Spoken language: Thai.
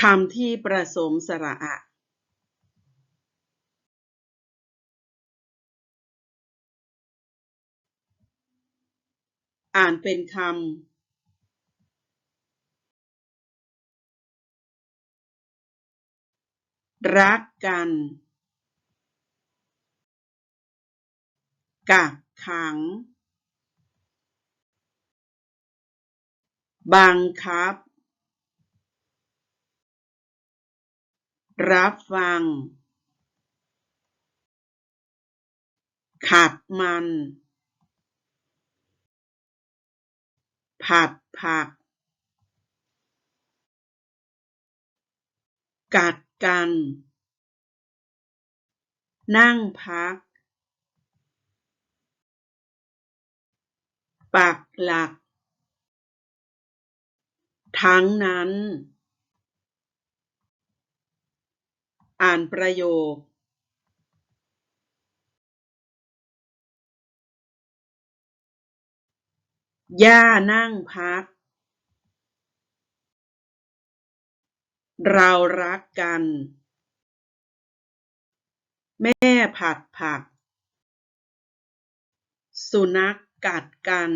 คำที่ประสมสระอะอ่านเป็นคำรักกัน กักขัง บังคับ รับฟัง ขัดมัน ผัดผัก กัดกัน นั่งพัก ปักหลัก ทั้งนั้น อ่านประโยคย่านั่งพัก เรารักกัน แม่ผัดผัก สุนัขกัดกัน